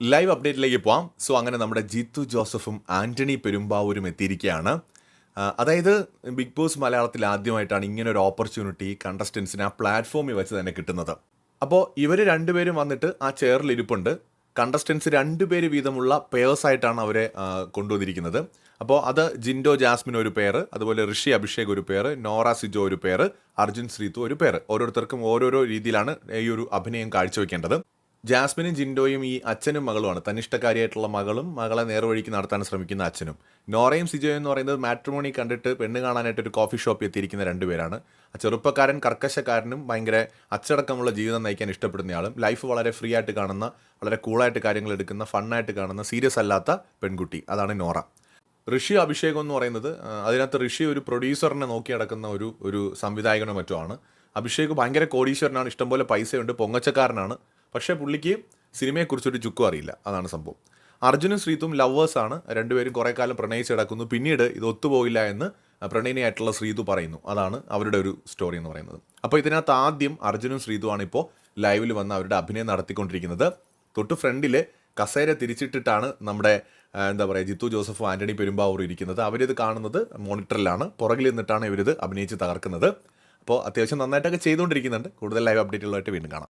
Live അപ്ഡേറ്റിലേക്ക് പോവാം. So അങ്ങനെ നമ്മുടെ ജീത്തു ജോസഫും ആന്റണി പെരുമ്പാവൂരും എത്തിയിരിക്കുകയാണ്. അതായത് ബിഗ് ബോസ് മലയാളത്തിൽ ആദ്യമായിട്ടാണ് ഇങ്ങനെ ഒരു ഓപ്പർച്യൂണിറ്റി കണ്ടസ്റ്റൻസിന് ആ പ്ലാറ്റ്ഫോമിൽ വെച്ച് തന്നെ കിട്ടുന്നത്. അപ്പോൾ ഇവർ രണ്ടുപേരും വന്നിട്ട് ആ ചെയറിൽ ഇരിപ്പുണ്ട്. കണ്ടസ്റ്റൻസ് രണ്ടുപേര് വീതമുള്ള പേഴ്സ് ആയിട്ടാണ് അവരെ കൊണ്ടുവന്നിരിക്കുന്നത്. അപ്പോൾ അത് ജിൻഡോ ജാസ്മിൻ ഒരു പേര് അതുപോലെ ഋഷി അഭിഷേക് ഒരു പേര് നോറ സിജോ ഒരു പേര് അർജുൻ ശ്രീതു ഒരു പേര് ഓരോരുത്തർക്കും ഓരോരോ രീതിയിലാണ് ഈ ഒരു അഭിനയം കാഴ്ചവെക്കേണ്ടത്. ജാസ്മിനും ജിൻഡോയും ഈ അച്ഛനും മകളുമാണ്. തന്നിഷ്ടക്കാരിയായിട്ടുള്ള മകളും മകളെ നേർവഴിക്ക് നടത്താൻ ശ്രമിക്കുന്ന അച്ഛനും. നോറയും സിജോയും എന്ന് പറയുന്നത് മാട്രിമോണി കണ്ടിട്ട് പെണ്ണ് കാണാനായിട്ട് ഒരു കോഫി ഷോപ്പിൽ എത്തിയിരിക്കുന്ന രണ്ടുപേരാണ്. ആ ചെറുപ്പക്കാരൻ കർക്കശക്കാരനും ഭയങ്കര അച്ചടക്കമുള്ള ജീവിതം നയിക്കാൻ ഇഷ്ടപ്പെടുന്നയാളും ലൈഫ് വളരെ ഫ്രീ ആയിട്ട് കാണുന്ന വളരെ കൂളായിട്ട് കാര്യങ്ങൾ എടുക്കുന്ന ഫണ്ണായിട്ട് കാണുന്ന സീരിയസ് അല്ലാത്ത പെൺകുട്ടി. അതാണ് നോറ. ഋഷി അഭിഷേകം എന്ന് പറയുന്നത് അതിനകത്ത് ഋഷി ഒരു പ്രൊഡ്യൂസറിനെ നോക്കി നടക്കുന്ന ഒരു ഒരു സംവിധായകനോ മറ്റോ ആണ്. അഭിഷേക് ഭയങ്കര കോടീശ്വരനാണ് ഇഷ്ടംപോലെ പൈസയുണ്ട് പൊങ്ങച്ചക്കാരനാണ്. പക്ഷേ പുള്ളിക്ക് സിനിമയെക്കുറിച്ചൊരു ചുക്കും അറിയില്ല. അതാണ് സംഭവം. അർജുനും ശ്രീതും ലവേഴ്സ് ആണ് രണ്ടുപേരും കുറേ കാലം പ്രണയിച്ച് കിടക്കുന്നു. പിന്നീട് ഇത് ഒത്തുപോയില്ല എന്ന് പ്രണയിനിയായിട്ടുള്ള ശ്രീതു പറയുന്നു. അതാണ് അവരുടെ ഒരു സ്റ്റോറി എന്ന് പറയുന്നത്. അപ്പോൾ ഇതിനകത്ത് ആദ്യം അർജുനും ശ്രീതുവാണ് ഇപ്പോൾ ലൈവിൽ വന്ന് അവരുടെ അഭിനയം നടത്തിക്കൊണ്ടിരിക്കുന്നത്. തൊട്ട് ഫ്രണ്ടിൽ കസേര തിരിച്ചിട്ടിട്ടാണ് നമ്മുടെ എന്താ പറയുക ജിത്തു ജോസഫ് ആന്റണി പെരുമ്പാവൂർ ഇരിക്കുന്നത്. അവരിത് കാണുന്നത് മോണിറ്ററിലാണ്. പുറകിൽ നിന്നിട്ടാണ് ഇവരിത് അഭിനയിച്ച് തകർക്കുന്നത്. അപ്പോൾ അത്യാവശ്യം നന്നായിട്ടൊക്കെ ചെയ്തുകൊണ്ടിരിക്കുന്നുണ്ട്. കൂടുതൽ ലൈവ് അപ്ഡേറ്റുകളായിട്ട് വീണ്ടും കാണാം.